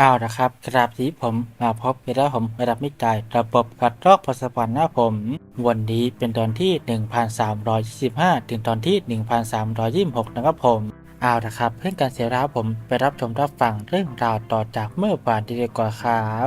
อ้าวนะครับกราบที่ผมมาพบกับแล้วผมระดับมิจายระบบกัดลอกภาษาพันหน้าผม วันนี้เป็นตอนที่ 1325 ถึงตอนที่ 1326 นะครับผมอ้าวนะครับ เพื่อนการเสียราผมไปรับชมรับฟังเรื่องราวต่อจากเมื่อวานทีเดีกว่าครับ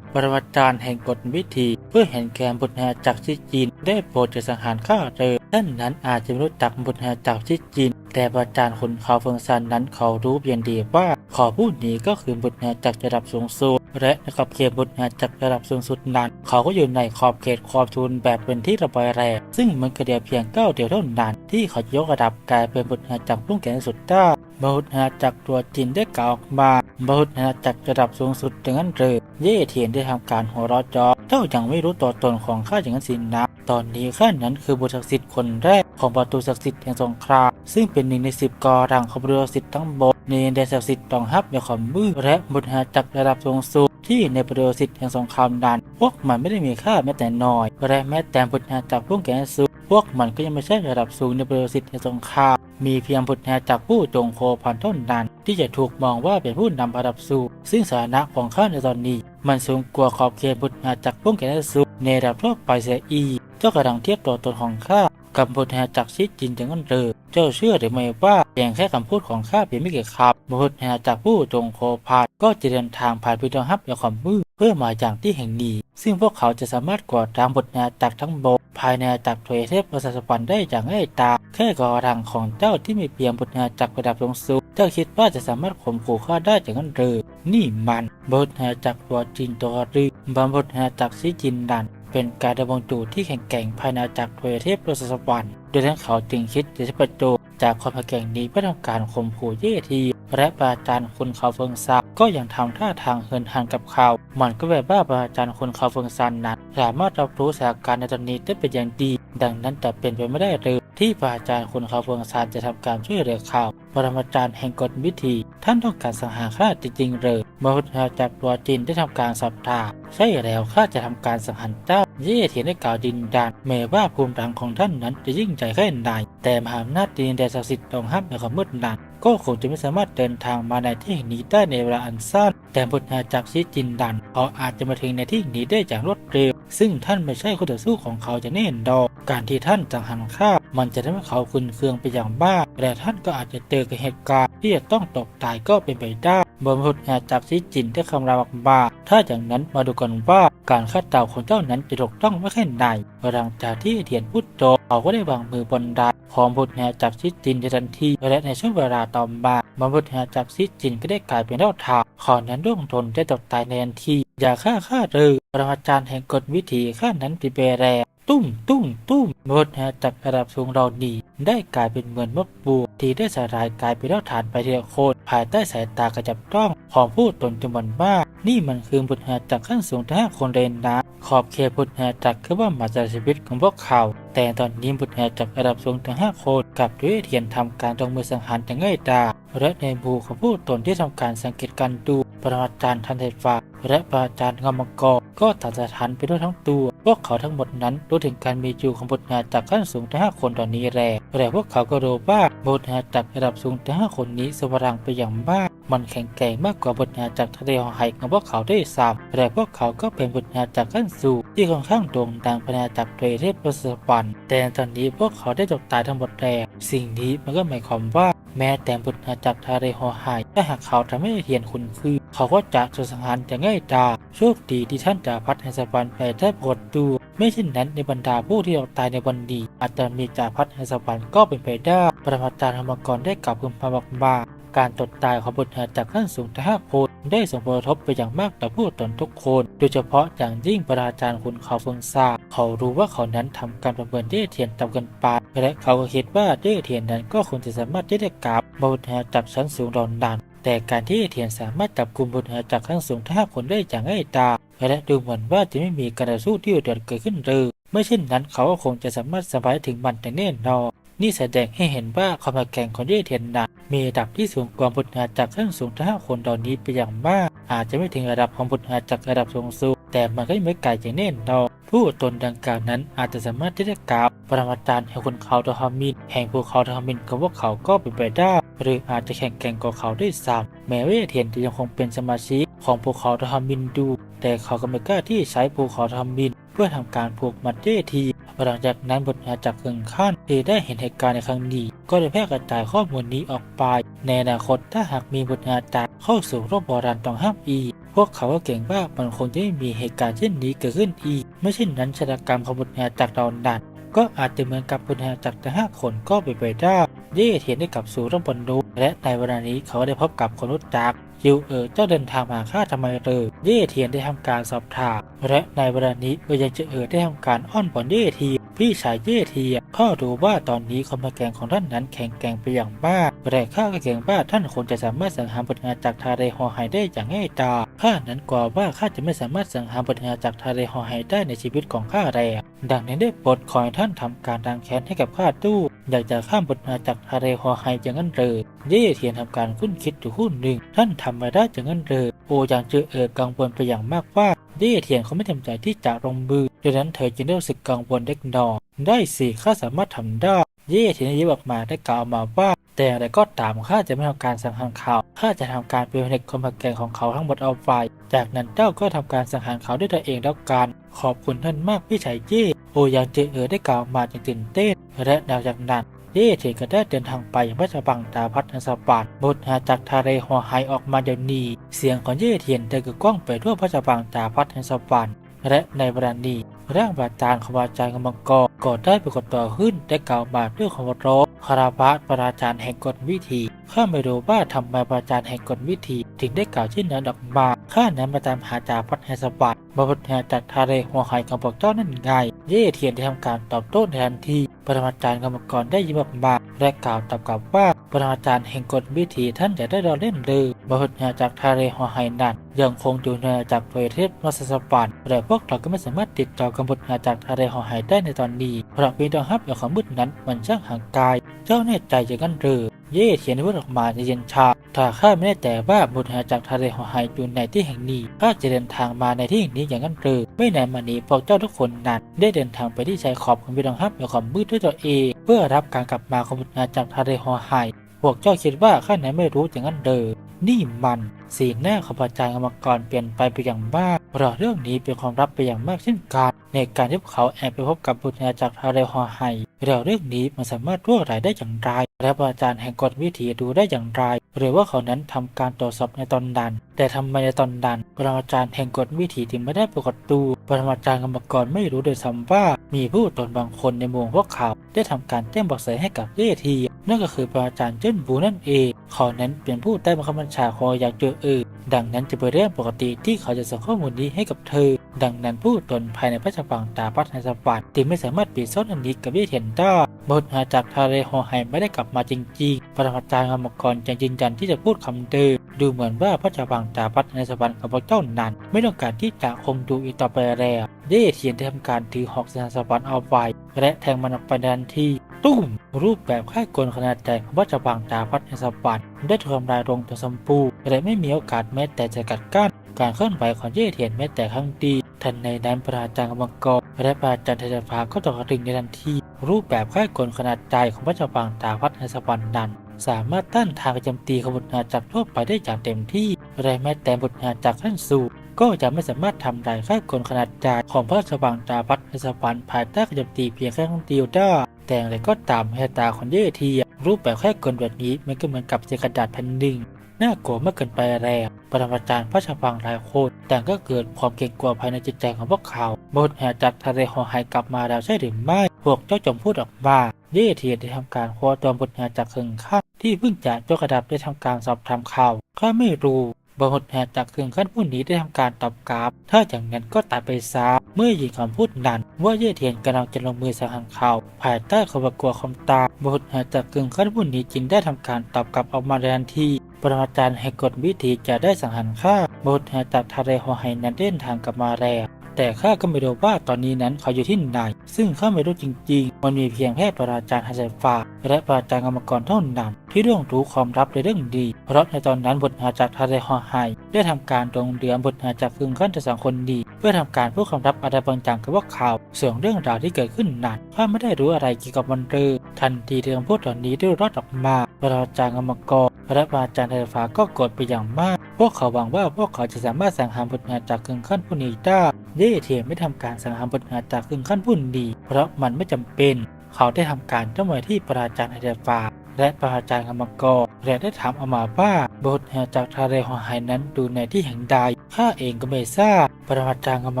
ปรมาจารแห่งกฎวิธี เพื่อเห็นแก่บุตรแห่จากที่จีนได้โปรดจะสังหารข้าเรือ ท่านนั้นอาจจะไม่รู้จักบุตรแห่จากที่จีน แต่อาจารย์ขุนเขาเฟิงซันนั้นเขารู้เพียงดีว่าขอผู้นี้ก็คือบุตรแห่จากระดับสูงสุดและในขอบเขตบุตรแห่จากระดับสูงสุดนั้น เขาก็อยู่ในขอบเขตขอบทุนแบบเป็นที่ระบายแรงซึ่งมันก็เดียวเพียงเก้าเดียวเท่านั้น ที่เขายกระดับกลายเป็นบุตรแห่จากรุ่งแก่สุดได้มหุฏหาจากตัวจีนได้กล่าวออกมามหุฏหาจากระดับสูงสุดอย่างนั้นเลยเย่เทียนได้ทำการหัวเราะจอ เจ้ายังไม่รู้ตัวตนของข้าอย่างนั้นสินะตอนนี้ข้านั้นคือบุตรศักดิ์สิทธิ์คนแรกของประตูศักดิ์สิทธิ์แห่งสงครามซึ่งเป็นหนึ่งในสิบกอรังของบุตรศักดิ์สิทธิ์ทั้งหมดในแดนศักดิ์สิทธิ์ตองฮับในความมืดและบุตรหาจักระดับสูงสุดที่ในประตูศักดิ์สิทธิ์แห่งสงครามนั้นพวกมันไม่ได้มีค่าแม้แต่น้อยและแม้แต่บุตรหาจักพวกแกสูง พวกมันก็ยังไม่ใช่ระดับสูงในประตูศักดิ์สิทธิ์แห่งสงครามมีเพียงบุตรแห่จากผู้จงโคพันเท่านั้น ที่จะถูกมองว่าเป็นผู้นำระดับสูงซึ่งสถานะของข้าในตอนนี้ มันสูงกว่าขอบเขตบุตรแห่จากพวกแกสูงในระดับทั่วไปเสียอีกเจ้ากำลังเทียบตัวตนของข้ากับบุตรแห่จากชิดจินจังนั้นเลยเจ้าเชื่อหรือไม่ว่าเพียงแค่คำพูดของข้าเพียงไม่กี่คำบุตรแห่จากผู้จงโคพานก็จะเดินทางผ่านพิธีฮับอย่างความมืด เพื่อมาอย่างที่แห่งนี้ ซึ่งพวกเขาจะสามารถกวาดตามบุตรแห่จากทั้งโบกภายในจักรทวยเทพประสาสปันได้อย่างง่ายดายแค่กอรังของเจ้าที่มีเพียงบุตรแห่จากระดับสูงสุดเจ้าคิดว่าจะสามารถข่มขู่ข้าได้อย่างนั้นหรือนี่มันบุตรแห่จากตัวจีนตัวรึบำบุตรแห่จากซีจินดันเป็นการดำรงอยู่ที่แข็งแกร่งภายในอาณาจักรทวยเทพประสาสปันโดยทั้งเขาจึงคิดจะใช้ประโยชน์ จากความแข็งแกร่งนี้เพื่อทำการข่มขู่เย่ทีและปราจารย์คุณเขาเฟิงซานก็ยังทำท่าทางเฮินหันกับเขา มันก็แบบว่าปราจารย์คุณเขาเฟิงซานนั้นสามารถรับรู้สถานการณ์ในตอนนี้ได้เป็นอย่างดี ดังนั้นจะเป็นไปไม่ได้เลยที่ประอาจารย์คุณเขาเฟิงซานจะทำการช่วยเหลือเขาวปรมาจารย์แห่งกฎวิธี ท่านต้องการสังหารข้าจริงๆเลยมหุฏหาจากตัวจินได้ทำการสอบถาใช่แล้วข้าจะทำการสังหารเจ้า เย่เทียนได้กล่าวดินดานแม้ว่าภูมิหลังของท่านนั้นจะยิ่งใหญ่แค่ไหนแต่มหาอำนาจดินแดนศักดิ์สิทธิ์ต้องห้ามในความมืดนั้นก็คงจะไม่สามารถเดินทางมาในที่แห่งนี้ได้ในเวลาอันสั้นแต่บุตรจากชิจินดันเขาอาจจะมาถึงในที่นี้ได้อย่างรวดเร็ว ซึ่งท่านไม่ใช่คู่ต่อสู้ของเขาจะแน่นดอก การที่ท่านจังหันข้ามันจะทำให้เขาคุนเคืองไปอย่างบ้า และท่านก็อาจจะเจอกับเหตุการณ์ที่จะต้องตกตายก็เป็นไปได้ บนพุทธจากชิจินได้คำรามออกมาถ้าอย่างนั้นมาดูกันว่าการฆ่าเต่าของเจ้านั้นจะถูกต้องไม่แค่ไหนหลังจากที่เทียนพูดจบเขาก็ได้วางมือบนดาของบุตรแห่จากชิจินในทันทีและในช่วงเวลาต่อมาบรรพุทธแห่จากชิจินก็ได้กลายเป็นเล่าทางขอนั้นร่วงทนได้ตกตายในทันที อย่าฆ่าข้าเลยปรมาจารย์แห่งกฎวิถีข้านั้นปิเบแร ตุ้มตุ้มตุ้มบทแห่จากระดับสูงเราดี ได้กลายเป็นเหมือนมดบัวที่ได้สลายกลายเป็นเล่าฐานไปทีละโคนภายใต้สายตากระจับต้องของผู้ตนจำนวนมาก นี่มันคือบุตรแหจากขั้นสูงทั้งห้าคนเรนนะขอบเขตบุตรแหจากคือว่ามาจากชีวิตของพวกเขา แต่ตอนนี้บุตรแหจากระดับสูงถึงห้าคนกับด้วยเทียนทำการลงมือสังหารอย่างง่ายดาและในบูของผู้ตนที่ทำการสังเกตการดู รมาจารย์ทันเทฟ้าและปรมาจารย์งามกรก็ตัดสถานไปด้วยทั้งตัว พวกเขาทั้งหมดนั้นรู้ถึงการมีอยู่ของบทนาจากขั้นสูงถึงห้าคนตอนนี้แรงแต่พวกเขาก็รู้ว่าบุตรแห่จากระดับสูงถึงห้าคนนี้สว่างไปอย่างมาก มันแข็งแกร่งมากกว่าบุตรแห่จากทะเลหอไฮของพวกเขาได้ซ้ำแต่พวกเขาก็เป็นบุตรแห่จากขั้นสูงที่ค่อนข้างโด่งดังภายในจากเทเทพประสปันแต่ตอนนี้พวกเขาได้จบตายทั้งหมดแล้วสิ่งนี้มันก็หมายความว่าแม้แต่บุตรจากทะเลหอไฮถ้าหากเขาทำให้เทียนคุณคือ เขาก็จะจุสังหารจะง่ายดายโชคดีที่ท่านจะพัดให้สปันไปแทบหดตัวไม่เช่นนั้นในบรรดาผู้ที่ออกตายในวันนี้อาจจะมีจ่าพัดให้สปันก็เป็นไปได้ ประมาจารย์ธรรมกรได้กล่าวพึมพำบอกมา การตดตายของบุตรจากขั้นสูงทั้งห้าคนได้ส่งผลกระทบไปอย่างมากต่อผู้ตนทุกคน โดยเฉพาะอย่างยิ่งปราจารย์คุณเขาฟงซาเขารู้ว่าเขานั้นทำการประเมินเด้เทียนต่ำเกินไปและเขาก็คิดว่าเด้เทียนนั้นก็คงจะสามารถที่จะกลับบุตรจากชั้นสูงดอนดันแต่การที่เทียนสามารถจับกลุ่มบุตรจากขั้นสูงทั้งห้าคนได้อย่างง่ายดายและดูเหมือนว่าจะไม่มีการต่อสู้ที่เดือดเกิดขึ้นเลยไม่เช่นนั้นเขาก็คงจะสามารถสบายถึงมันแต่แน่นอน นี่แสดงให้เห็นว่าความแข็งของเย่เทียนนั้นมีระดับที่สูงกว่าบุตรจากขั้นสูงทั้งห้าคนตอนนี้ไปอย่างมาก อาจจะไม่ถึงระดับของบุตรจากระดับสูงสุดแต่มันก็ไม่ไกลอย่างแน่นอนผู้ตนดังกล่าวนั้นอาจจะสามารถที่จะกล่าวปรมาจารย์แห่งคนเขาทอมินแห่งภูเขาทอมินของพวกเขาก็เป็นไปได้หรืออาจจะแข่งแกร่งกว่าเขาด้วยซ้ำแม้ว่าเทียนจะยังคงเป็นสมาชิกของภูเขาทำมินดู แต่เขาก็ไม่กล้าที่ใช้ภูเขาทำมิน เพื่อทำการผูกมัดเย่ที หลังจากนั้นบทอาจากเคิงขั้นที่ได้เห็นเหตุการณ์ในครั้งนี้ ก็ได้แพร่กระจายข้อมูลนี้ออกไป ในอนาคตถ้าหากมีบทอาจากเข้าสู่โลกโบราณต้องห้ามอีกพวกเขาก็เก่งว่ามันคงจะไม่มีเหตุการณ์เช่นนี้เกิดขึ้นอีกไม่เช่นนั้นชะตากรรมของบทอาจากเรานั้น ก็อาจจะเหมือนกับคนแทอาจากทั้งห้าคนก็ไปนไปได้เย่เทียนได้กลับสู่ร่มบนดูและในเวลานี้เขาก็ได้พบกับคนรู้จักยิวเอ๋อเจ้าเดินทางมาฆ่าทำไมเรอเย่เทียนได้ทำการสอบถามและในเวลานี้ก็ยังจะเอ๋อได้ทำการอ้อนบอนเย่เทียนพี่ชายเย่เทียนข้อรู้ว่าตอนนี้ความแกงของท่านนั้นแข็งแกร่งไปอย่างมาก แต่ข้าก็เก่งว่าท่านคงจะสามารถสังหารบทงานจากทาเรฮอไฮได้อย่างง่ายดายข้านั้นกลัวว่าข้าจะไม่สามารถสังหารบทงานจากทาเรฮอไฮได้ในชีวิตของข้าแล้วดังนั้นได้โปรดขอให้ท่านทำการดังแค้นให้กับข้าตู้อยากจะข้ามบทงานจากทาเรฮอไฮอย่างนั้นเลยเย่เทียนทำการคุ้นคิดอยู่คู่หนึ่ง ท่านทำไม่ได้อย่างนั้นเลยโออยังเจอเออกังวลไปอย่างมากว่าเย่เทียนเขาไม่เต็มใจที่จะลงมือดังนั้นเธอจึงได้รู้สึกกังวลเล็กน้อยได้สิข้าสามารถทำได้ เย่เทียนยิ้มออกมาได้กล่าวมาว่า แต่อะไรก็ตามข้าจะไม่ทำการสังหารเขาข้าจะทำการเป็นผนึกความแข็งของเขาทั้งหมดเอาไว้จากนั้นเจ้าก็ทำการสังหารเขาด้วยตัวเองแล้วกัน ขอบคุณท่านมากพี่ชายเย่โอยังเจเออได้กล่าวมาอย่างตื่นเต้น และหลังจากนั้นเย่เทียนก็ได้เดินทางไปยังพระราชบังตาพัฒนสปานบทหาจากทะเลหัวหายออกมาเดี๋ยวนี้เสียงของเย่เทียนได้กึกก้องไปทั่วพระราชบังตาพัฒนสปานและในเวลานี้ร่างบาจารย์ของอาจารย์กำมังกรก็ได้ปรากฏตัวขึ้นได้กล่าวมาด้วยคว่าร้อง คาราบะปราจารย์แห่งกฎวิธีข้าไม่รู้ว่าทำไมปราจารย์แห่งกฎวิธี ถึงได้กล่าวเช่นนั้นออกมาข้านั้นมาตามหาจาพัฒนสปานมาพัฒนาจากทะเลหัวหายของพวกเจ้านั่นไง เย่เทียนได้ทำการตอบโต้ในทันทีปรมาจารย์กรรมกรได้ยิ้มออกมาและกล่าวตอบกลับว่าปรมาจารย์แห่งกฎวิธีท่านจะได้รอเล่นเลยบรรจากทะเลหัวไหนั้นยังคงอยู่ในอจากประเทศรัสสปันแต่พวกเราก็ไม่สามารถติดต่อกับบทอาจากทะเลหัวไหได้ในตอนนี้เพราะเพียงแต่ฮับอย่างมืดนั้นมันช่างห่างไกล เจ้าแน่ใจอย่างนั้นหรือ เย่เทียนพูดออกมาในเย็นชาถ้าข้าไม่แน่ใจว่าบุตรหาจากทะเลหัวหายอยู่ในที่แห่งนี้ข้าจะเดินทางมาในที่แห่งนี้อย่างนั้นหรือ ไม่นานมานี้พวกเจ้าทุกคนนั้นได้เดินทางไปที่ชายขอบของวิลองฮับอย่างความมืดด้วยตัวเอง เพื่อรับการกลับมาของบุตรหาจากทะเลหัวหายพวกเจ้าคิดว่าข้าไหนไม่รู้อย่างนั้นเด้อนี่มัน สีหน้าของอาจารย์กรรมกรเปลี่ยนไปไปอย่างมาก ราเรื่องนี้เป็นความลับไปอย่างมากเช่นกันในการที่พวกเขาแอบไปพบกับบุตรจากทะเลฮอไฮเราเรื่องนี้มันสามารถรั่วไหลได้อย่างไรและอาจารย์แห่งกฎวิถีดูได้อย่างไร หรือว่าเขานั้นทำการตรวจสอบในตอนนั้น แต่ทำไมในตอนนั้นปรมาจารย์แห่งกฎวิถีถึงไม่ได้ปรากฏตัวปรมาจารย์กรรมกรไม่รู้โดยซ้ำว่า มีผู้ตนบางคนในหมู่พวกเขา ได้ทำการแจ้งบอกแสให้กับเยทีนั่นก็คือปรมาจารย์เจิ้นบูนั่นเองเขานั้นเป็นผู้ใต้บังคับบัญชาคออยากเจอเออ ดังนั้นจะเป็นเรื่องปกติที่เขาจะส่งข้อมูลนี้ให้กับเธอ ดังนั้นผู้ตนภายในพระราชวังตาพัฒนสปัตจึงไม่สามารถปิดซ่อนอันนี้กับเย่เทียนได้บทหาจากทะเลฮอไฮไม่ได้กลับมาจริงๆ ปรมาจารย์กรรมกรยังยืนยันที่จะพูดคำเดิม ดูเหมือนว่าพระเจ้าบางตาพัฒในสวรรค์กับพระเจ้านั้น ไม่ต้องการที่จะคงดูอีกต่อไปแล้วเย่เทียนได้ทำการถือหอกสนสวรรค์เอาไว้และแทงมันออกไปทันทีตุ้มรูปแบบค่ายกลขนาดใหญ่ของพระเจ้าบางตาพัฒในสวรรค์ได้ถูกทำลายลงตัวสมปูและไม่มีโอกาสแม้แต่จะกัดกั้นการเคลื่อนไหวของเย่เทียนแม้แต่ครั้งดีทันในนั้นพระอาจารย์กรรมกรและพระอาจารย์เทศภาก็ตกถึงในทันทีรูปแบบค่ายกลขนาดใหญ่ของพระเจ้าบางตาพัฒในสวรรค์นั้น สามารถต้านทานการโจมตีของบุตรอาจักทั่วไปได้อย่างเต็มที่และแม้แต่บุตรอาจักขั้นสูงก็จะไม่สามารถทำลายค่ายกลขนาดใหญ่ของพระราชวังตาพัฒในสวรรค์ภายใต้การโจมตีเพียงแค่ครั้งเดียวได้แต่อย่างไรก็ตามแหตาของเย่ทีรูปแบบค่ายกลแบบนี้มันก็เหมือนกับเศษกระดาษแผ่นหนึ่งน่ากลัวมากเกินไปแล้วปรมาจารย์พระชาวังหลายคนแต่ก็เกิดความเกรงกลัวภายในจิตใจของพวกเขาบทแห่จากทะเลหอหายกลับมาแล้วใช่หรือไม่ พวกเจ้าจมพูดออกมาเย่เทียได้ทำการคว้าตัวบทแห่จากเคิงขั้น ที่เพิ่งจะเจ้ากระดับได้ทำการสอบถามข่าวข้าไม่รู้บทแห่จากเคิงขั้นผู้นี้ได้ทำการตอบกราบ ถ้าอย่างนั้นก็ตัดไปซะเมื่อยิงคำพูดนั้น ว่าเย่เทียนกำลังจะลงมือสังหารเขาภายใต้ความกลัวความตายบทแห่จากเคิงขั้นผู้นี้จึงได้ทำการตอบกลับออกมาในทันทีปรมาจารย์ให้กฎวิธีจะได้สังหารข้าบทแห่จากทะเลหัวไหนั้นเดินทางกลับมาแล้ว แต่ข้าก็ไม่รู้ว่าตอนนี้นั้นเขาอยู่ที่ไหน ซึ่งข้าไม่รู้จริง ๆ มันมีเพียงแค่ปราจารย์ฮันเซฟา และปราจารย์กรรมกรเท่านั้น ที่ร่วงรู้ความลับในเรื่องดี เพราะในตอนนั้นบทหาจากทะเลฮอไฮได้ทำการลงเรือบทหาจากกึ่งขั้นจะสองคนดี เพื่อทำการพูดความลับอะไรบางอย่างกับพวกเขาส่วนเรื่องราวที่เกิดขึ้นนั้นข้าไม่ได้รู้อะไรเกี่ยวกับมันเลยทันทีที่คำพูดเหล่านี้ได้รอดออกมาปราจารย์กรรมกร และปราจารย์ไทยฟ้าก็โกรธไปอย่างมาก พวกเขาหวังว่าพวกเขาจะสามารถสังหารบุตรหาจากกึ่งขั้นผู้นี้ได้เย่เทียไม่ทำการสังหารบุตรหาจากกึ่งขั้นผู้นี้เพราะมันไม่จำเป็น เขาได้ทำการจ้องไปที่ปราจารย์ไทยฟ้าและประอาจารย์กรรมกรและได้ถามอามาว่าบุตรหาจากทะเลหอหายนั้นดูในที่แห่งใดข้าเองก็ไม่ทราบปราจารย์กรรม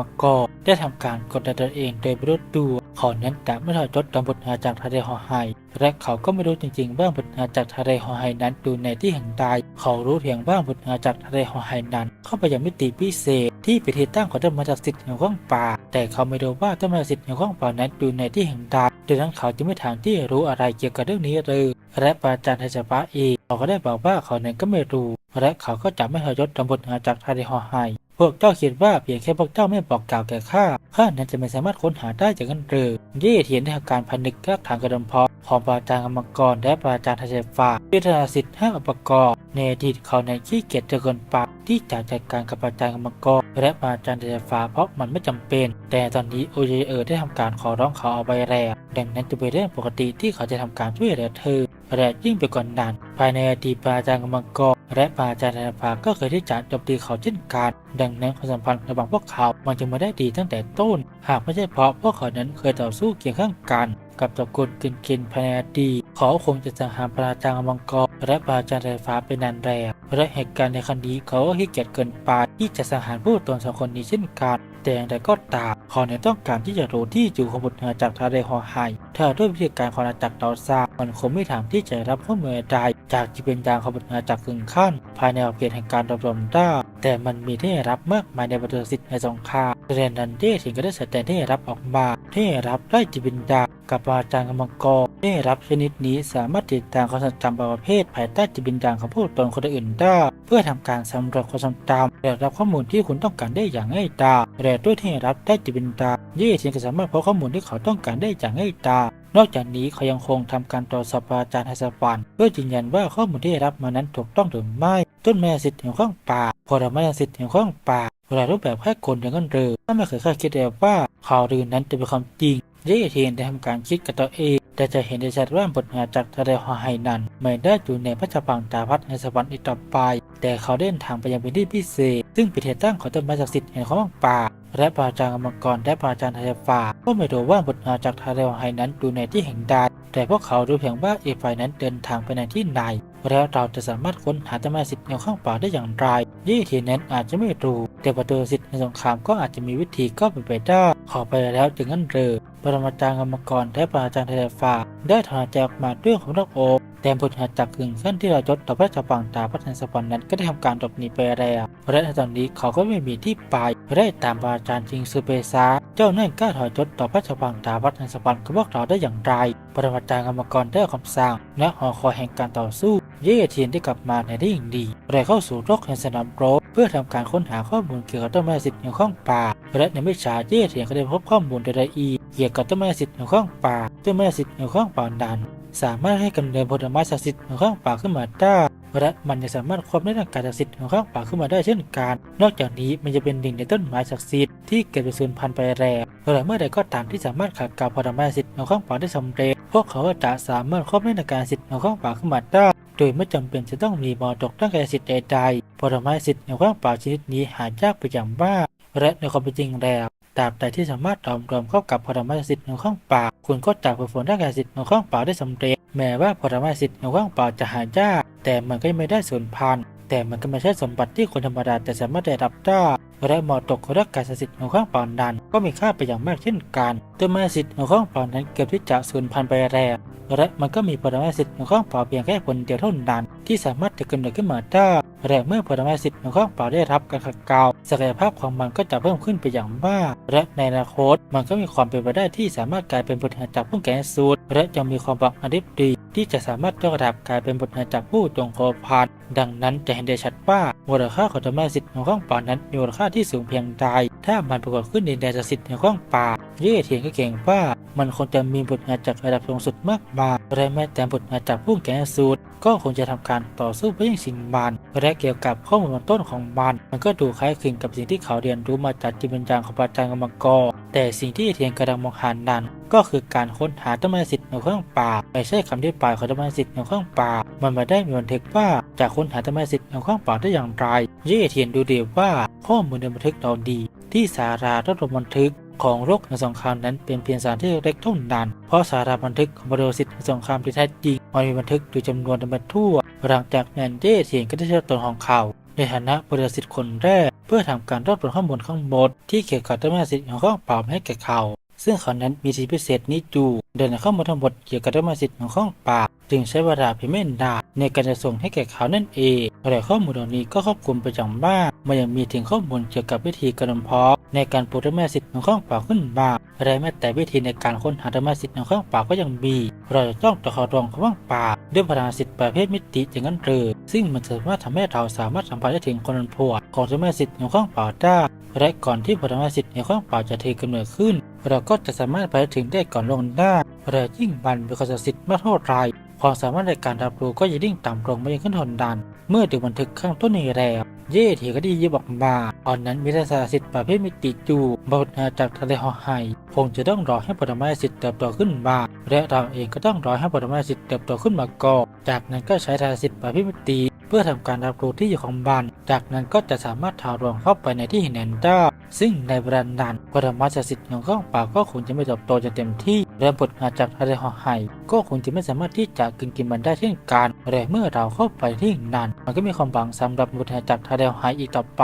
กรได้ทำการกดดันตนเองโดยไม่รู้ตัวขานั้นแต่ไม่ทอดจดต่อบุตรหาจากทะเลหอหาย และเขาก็ไม่รู้จริงๆว่าบุตรหาจากทะเลหอหายนั้นดูในที่แห่งใดเขารู้เพียงว่าบุตรหาจากทะเลหอหายนั้น เข้าไปยังมิติพิเศษ ที่เป็นที่ตั้งของต้นม้ศักดิ์สิทธิ์แห่งข้องป่า แต่เขาไม่รู้ว่าต้นม้ศักดิ์สิทธิ์แห่งข้องป่านั้นดูในที่แห่งใดดังนั้นเขาจึงไม่ทางที่รู้อะไรเกี่ยวกับเรื่องนี้เลยและปราจารย์ไทจปะเองเขาก็ได้บอกว่าเขานั้นก็ไม่รู้และเขาก็จะไม่ทรยศต่อบุตรหาจากทะเลหอหายพวกเจ้าคิดว่าเพียงแค่พวกเจ้าไม่บอกกล่าวแก่ข้าข้านั้นจะไม่สามารถค้นหาได้จากนั้นหรือเย่เทียนได้ทำการพันึกรักฐานกระดมพาะ ของปราจารย์กรรมกรและปราจารย์ทศฟ้าวิทยาสิทธิ์ห้าอุปกรณ์ในอดีตเขาในขี้เกียจจะเกินปากที่จะจัดการกับปราจารย์กรรมกรและปราจารย์ทศฟ้าเพราะมันไม่จำเป็น แต่ตอนนี้โอเยเออได้ทำการขอร้องเขาเอาไว้แล้วดังนั้นจะเป็นเรื่องปกติที่เขาจะทำการช่วยเหลือเธอและยิ่งไปกว่านั้นภายในอดีตปราจารย์กรรมกรและปราจารย์ธนภาก็เคยที่จะโจมตีเขาเช่นกันดังนั้นความสัมพันธ์ระหว่างพวกเขา มันจึงไม่ได้ดีตั้งแต่ต้น หากไม่ใช่เพราะพวกเขานั้นเคยต่อสู้เคียงข้างกัน กับตระกูลกินกินภายในอดีตเขาคงจะสังหารปราจารย์กรรมกรและปราจารย์ไฟฟ้าเป็นนานแรกและเหตุการณ์ในครั้งนี้เขาก็ขี้เกียจเกินไปที่จะสังหารผู้ตนสองคนนี้เช่นกันแต่อย่างไรก็ตามเขาเนี่ยต้องการที่จะรู้ที่อยู่ของบุตรจากทะเลหอไฮถ้าด้วยวิธีการของอาณาจักรดาวซามันคงไม่ถามที่จะรับข้อมูลใดจากจิตวิญญาณของบุตรจากกึ่งขั้น ภายในขอบเขตแห่งการรบรมได้ แต่มันมีที่รับมากมายในประเทสิทธิ์ในสงครามเรนนันเดถึงก็ได้แสดงที่รับออกมา ที่รับได้จิตวิญญาณกับอาจารย์กรรมกรที่รับชนิดนี้สามารถติดตามความทรงจำประเภทภายใต้จิตวิญญาณของผู้ตนคนอื่นได้เพื่อทำการสำรวจความทรงจำและรับข้อมูลที่คุณต้องการได้อย่างง่ายดายและด้วยที่รับได้จิตวิญญาณเย่เทียนก็สามารถพบข้อมูลที่เขาต้องการได้อย่างง่ายดายนอกจากนี้เขายังคงทำการตรวจสอบอาจารย์ไฮสปันเพื่อยืนยันว่าข้อมูลที่ได้รับมานั้นถูกต้องหรือไม่ต้นแม่สิทธิ์แห่งข้องป่า ผลไม้สิทธิ์แห่งข้องป่าหลารูปแบบแค่คนอย่างนั้นเลยถ้าไม่เคยคาดคิดเลยว่าข่าวลือนั้นจะเป็นความจริงเย่เทียนได้ทำการคิดกับตัวเองแต่จะเห็นได้ชัดว่าบทงานจากทะเลหอไฮนั้นไม่ได้อยู่ในพระจักรตาพัฒในสวรรค์อีกต่อไป แต่เขาเดินทางไปยังพื้นที่พิเศษ ซึ่งเป็นที่ตั้งของต้นไม้ศักดิ์สิทธิ์แห่งของป่า และปราจารย์กรรมกรและปราจารย์ทะเลฟ้าก็ไม่รู้ว่าบทงานจากทะเลหอไฮนั้นอยู่ในที่แห่งใดแต่พวกเขารู้เพียงว่าอีกฝ่ายนั้นเดินทางไปในที่ไหนแล้วเราจะสามารถค้นหาต้นไม้สิทธิ์แนวข้างป่าได้อย่างไร ยี่ทีนั้นอาจจะไม่รู้แต่ประตูสิทธิ์ในสงครามก็อาจจะมีวิธีก็เป็นไปได้ขอไปแล้วจึงงั้นเรือปรมาจารย์กรรมกรและปรมาจารย์เทเลฟ้าได้ถอนใจออกมาด้วยของนกโอกแต่บทหาจากกึ่งขั้นที่เราจดต่อพระจักรปังตาพัฒนสวรรค์นั้นก็ได้ทำการหลบหนีไปแล้วและในตอนนี้เขาก็ไม่มีที่ไปได้ตามปราจารย์จิงซูเปซาเจ้านั่นกล้าถอยจดต่อพระจักรปังตาพัฒนสวรรค์กับพวกเราได้อย่างไรปรมาจารย์กรรมกรได้คำสั่งและหอคอยแห่งการต่อสู้ เย่เทียนได้กลับมาในที่อย่างดีและเข้าสู่โลกแห่งสนามรบเพื่อทำการค้นหาข้อมูลเกี่ยวกับต้นไม้สิทธิ์ในข้องป่า และในไม่ช้าเย่เทียนก็ได้พบข้อมูลโดยละเอียดเกี่ยวกับต้นไม้สิทธิ์ในข้องป่าต้นไม้สิทธิ์ในข้องป่านั้นสามารถให้กำเนิดผลไม้ศักดิ์สิทธิ์ในข้องป่าขึ้นมาได้และมันยังสามารถควบได้ร่างกายศักดิ์สิทธิ์ของข้างป่าขึ้นมาได้เช่นกัน นอกจากนี้มันจะเป็นหนึ่งในต้นไม้ศักดิ์สิทธิ์ที่เกิดเป็นสูญพันธุ์ไปแล้วและเมื่อใดก็ตามที่สามารถขัดเกลาผลไม้ศักดิ์สิทธิ์ของข้างป่าได้สำเร็จ พวกเขาจะสามารถควบได้ร่างกายศักดิ์สิทธิ์ของข้างป่าขึ้นมาได้ โดยไม่จำเป็นจะต้องมีมอตกตั้งกายสิทธิ์ใดๆผลไม้สิทธิ์ในข้างป่าชนิดนี้หายากไปอย่างมากและในความเป็นจริงแล้วตราบใดที่สามารถรวมรวมเข้ากับผลไม้สิทธิ์ในข้างป่าคุณก็จะฝึกฝนร่างกายสิทธิ์ในข้างป่าได้สำเร็จ แม้ว่าผลไม้สิทธิ์ในข้างป่าจะหายากแต่มันก็ไม่ได้สูญพันธุ์ แต่มันก็ไม่ใช่สมบัติที่คนธรรมดาแต่สามารถได้รับได้และมอตกรักกายศักดิ์สิทธิ์ของข้างป่านั้น ก็มีค่าไปอย่างมากเช่นกันต้นไม้สิทธิ์ของข้างป่านั้นเกือบที่จะสูญพันธุ์ไปแล้วและมันก็มีผลไม้สิทธิ์ของข้างป่าเพียงแค่คนเดียวเท่านั้น ที่สามารถจะกำเนิดขึ้นมาได้ และเมื่อผลไม้สิทธิ์ของข้างป่าได้รับการขัดเกลาศักยภาพของมันก็จะเพิ่มขึ้นไปอย่างมาก และในอนาคตมันก็มีความเป็นไปได้ที่สามารถกลายเป็นบทหารจากผู้แก่สูตรและยังมีความบังอาจดีที่จะสามารถยกระดับกลายเป็นบทหารจากผู้ตรงโคพานดังนั้นจะเห็นได้ชัดว่ามูลค่าของต้นไม้สิทธิ์ของข้างป่านั้นมีมูลค่าที่สูงเพียงใด ถ้ามันปรากฏขึ้นในแดนสิทธิ์ของข้างป่า เย่เทียนก็เก่งว่ามันคงจะมีบทงานจากระดับสูงสุดมากมายและแม้แต่บทงานจากผู้แก่สูตร ก็คงจะทำการต่อสู้เพื่อยังสิ่งมันและเกี่ยวกับข้อมูลเบื้องต้นของมัน มันก็ดูคล้ายคลึงกับสิ่งที่เขาเรียนรู้มาจากจิตวิญญาณของพระอาจารย์กรรมกรแต่สิ่งที่เทียนกำลังมองหานั้นก็คือการค้นหาต้นไม้สิทธิ์ในเครื่องป่าไม่ใช่คำที่ปลายของต้นไม้สิทธิ์ในเครื่องป่า มันไม่ได้มีบันทึกว่าจะค้นหาต้นไม้สิทธิ์ในเครื่องป่าได้อย่างไร เย่เทียนดูเดีว่าข้อมูลในบันทึกเราดี ที่สาราระดมบันทึก ของโรคในสงครามนั้นเป็นเพียงสารที่เล็กเท่านั้นเพราะสาราบันทึกของบริสิทธิ์ในสงครามที่แท้จริงมันมีบันทึกอยู่จำนวนจำนวนทั่ว หลังจากนั้นเย่เทียนก็ได้เชื่อตนของเขา ในฐานะบริสิทธิ์คนแรก เพื่อทำการรวบรวมข้อมูลข้างบนที่เกี่ยวกับต้นไม้สิทธิ์ของข้องปล่าให้แก่เขา ซึ่งเขานั้นมีสิทธิพิเศษนี้จูเดินข้อมูลทั้งหมดเกี่ยวกับต้นไม้สิทธิ์ของข้องป่า จึงใช้เวลาเพียงไม่นานในการจะส่งให้แก่เขานั่นเองแต่ข้อมูลเหล่านี้ก็ครอบคลุมไปอย่างมากมันยังมีถึงข้อมูลเกี่ยวกับวิธีการเพาะในการปลูกต้นไม้สิทธิ์ของข้องป่าขึ้นมาและแม้แต่วิธีในการค้นหาต้นไม้สิทธิ์ของข้องป่าก็ยังมีเราจะต้องต่อรองของข้องป่าด้วยพลังสิทธิ์ประเภทมิติอย่างนั้นหรือซึ่งมันสามารถทำให้เราสามารถสัมผัสได้ถึงคนพวกของต้นไม้สิทธิ์ของข้องป่าได้และก่อนที่ผลไม้สิทธิ์ในข้องป่าจะเทกำเนิดขึ้น เราก็จะสามารถไปถึงได้ก่อนลงหน้าและยิ่งมันมีความศักสิทธิ์มากเท่าไร ความสามารถในการรับรู้ก็จะยิ่งต่ำลงไม่ยิ่งขึ้นทนดัน เมื่อถึงบันทึกข้างต้นนี้แล้ว เย่เทีก็ได้ยิบออกมาตอนนั้นมีแต่ศักดิ์สิทธิ์ประเภทมิติจูบทนาจากทะเลหอไฮคงจะต้องรอให้ผลไม้สิทธิ์เติบโตขึ้นมาและเราเองก็ต้องรอให้ผลไม้สิทธิ์เติบโตขึ้นมาก่อนจากนั้นก็ใช้ทาสิทธิ์ประเภทมิติเพื่อทำการรับรู้ที่อยู่ของบัน จากนั้นก็จะสามารถถาวรเข้าไปในที่หินแอนด้าซึ่งในเวลานั้นปรมาจารย์สิทธิ์ของข้องป่าก็คงจะไม่เติบโตจนเต็มที่ และบทงานจากทะเลหอไฮก็คงจะไม่สามารถที่จะกินกินมันได้เช่นกันและเมื่อเราเข้าไปที่นั้นมันก็มีความหวังสำหรับบทงานจากทะเลหอไฮอีกต่อไป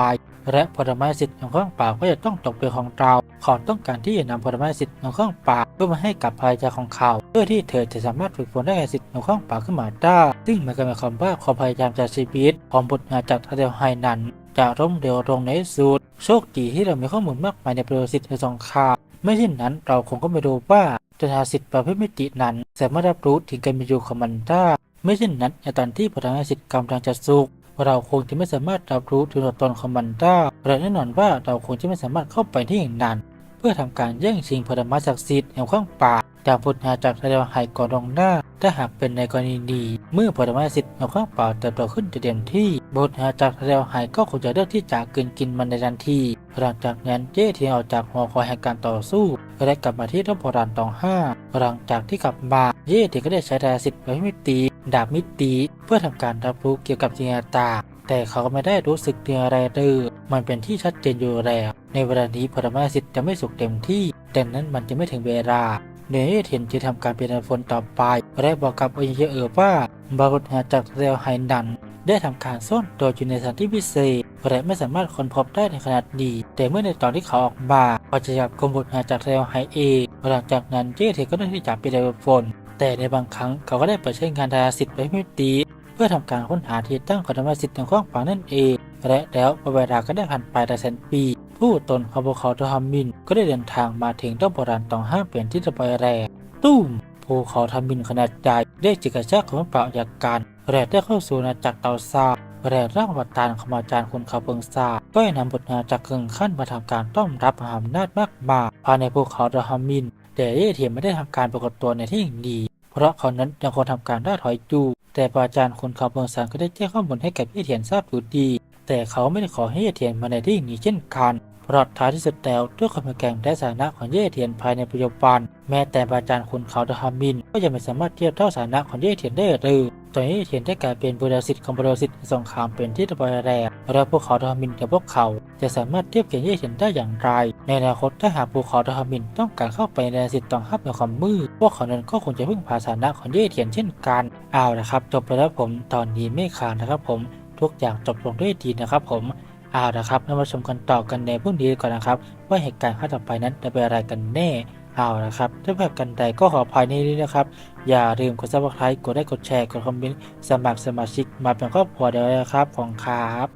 และผลไม้สิทธิ์ของข้องป่าก็จะต้องตกเป็นของเราขอต้องการที่จะนำผลไม้สิทธิ์ของข้องป่าเพื่อมาให้กับภรรยาของเขา เพื่อที่เธอจะสามารถฝึกฝนได้สิทธิ์ของข้องป่าขึ้นมาได้ ซึ่งมันก็หมายความว่าความพยายามจากชีวิตของบทงานจากทะเลหอไฮนั้นจะร่มเร็วลงในสุดโชคดีที่เรามีข้อมูลมากมายในประวัติศาสตร์สงครามไม่เช่นนั้นเราคงก็ไม่รู้ว่า จนาสิทธิ์ประเภทมิตินั้น สามารถรับรู้ถึงการมีอยู่ของมันได้ไม่เช่นนั้นในตอนที่พลังสิทธิ์กำลังจะสุกเราคงจะไม่สามารถรับรู้ถึงตัวตนของมันได้และแน่นอนว่าเราคงจะไม่สามารถเข้าไปที่อย่างนั้น พื่อทำการแย่งชิงผลไม้ศักดิ์สิทธิ์แห่งข้างป่าจากพุทธาจากทะเลไฮก่อนลงหน้า ถ้าหากเป็นในกรณีนี้เมื่อผลไม้สิทธิ์ของข้างป่าเติบโตขึ้นจะเต็มที่บุตรจากทะเลไฮก็คงจะเลือกที่จะกินกินมันในทันที หลังจากนั้นเย่เทียออกจากหอคอยแห่งการต่อสู้และกลับมาที่รบโบราณตองห้าหลังจากที่กลับมาเย่เทียก็ได้ใช้ดาสิทธิ์ไว้มิตีดาบมิตีเพื่อทำการรับรู้เกี่ยวกับสิ่งต่างแต่เขาก็ไม่ได้รู้สึกถึงอะไรเลย มันเป็นที่ชัดเจนอยู่แล้ว ในเวลานี้ผลไม้สิทธิ์จะไม่สุกเต็มที่ดังนั้นมันจะไม่ถึงเวลาเนเอเทนจะทำการเป็นฝนต่อไป และบอกกับโอเยเออว่าบารุษจากเรลไฮนัน ได้ทำการซ่อนตัวอยู่ในสถานที่พิเศษและไม่สามารถค้นพบได้ในขนาดนี้ แต่เมื่อในตอนที่เขาออกมาก็จะจับกรมบุตรจากเรลไฮเอหลังจากนั้นเจเทนก็ได้ที่จับเป็นฝนแต่ในบางครั้งเขาก็ได้เปิดใช้งานดาราสิทธิ์ไปไม่ตีเพื่อทำการค้นหาที่ตั้งของธรรมสิทธิ์ของข้องป่านั่นเอง และแล้วเวลาก็ได้ผ่านไปหลายแสนปี ผู้ตนของพวกเขาทามิน ก็ได้เดินทางมาถึงต้นโบราณตองห้าเปลี่ยนที่จะไปแรกตุ้มภูเขาทามินขนาดใหญ่ได้จิกกระชากของเปล่าจากการแรกได้เข้าสู่นาจักรเตาซาแรกร่างวัตานของอาจารย์คุณขาเบิงซาก็ได้นำบทงานจากเกิงขั้นมาทำการต้อนรับอำนาจมากมายภายในภูเขาทามิน แต่เย่เทียนไม่ได้ทำการปรากฏตัวในที่แห่งนี้เพราะเขานั้นยังคงทำการล่าถอยจูแต่อาจารย์คนเขาเบิงซาก็ได้แจ้งข้อมูลให้กับเย่เทียนทราบอยู่ดี แต่เขาไม่ได้ขอให้เย่เทียนมาในที่นี้เช่นกันเพราะท้ายที่สุดแล้วด้วยความแข็งและสถานะของเย่เทียนภายในปัจจุบัน แม้แต่อาจารย์คุณเขาดฮามิน ก็ยังไม่สามารถเทียบเท่าสถานะของเย่เทียนได้เลยตอนนี้เยเทียนได้กลายเป็นบุรสิทธิ์ของบุรสิทธิ์สงครามเป็นที่ตะบอยแรกและพวกเขาดฮามินกับพวกเขา จะสามารถเทียบกับเย่เทียนได้อย่างไร ในอนาคตถ้าหากภูเขาดฮามินต้องการเข้าไปในสิทธิ์ต้องห้ามในความมืดพวกเขานั้นก็คงจะพึ่งพาสถานะของเย่เทียนเช่นกันเอาละครับจบไปแล้วผมตอนนี้ไม่ขาดนะครับผม ทุกอย่างจบลงด้วยดีนะครับผมเอาละครับเรามาชมกันต่อกันในพรุ่งนี้ก่อนนะครับ ว่าเหตุการณ์ข้าต่อไปนั้นจะเป็นอะไรกันแน่เอาละครับถ้าแบบกันใดก็ขออภัยในนี้นะครับ อย่าลืมกดซับสไครต์กดไลค์กดแชร์กดคอมเมนต์สมัครสมาชิกมาเป็นครอบครัวเดียวนะครับของครับ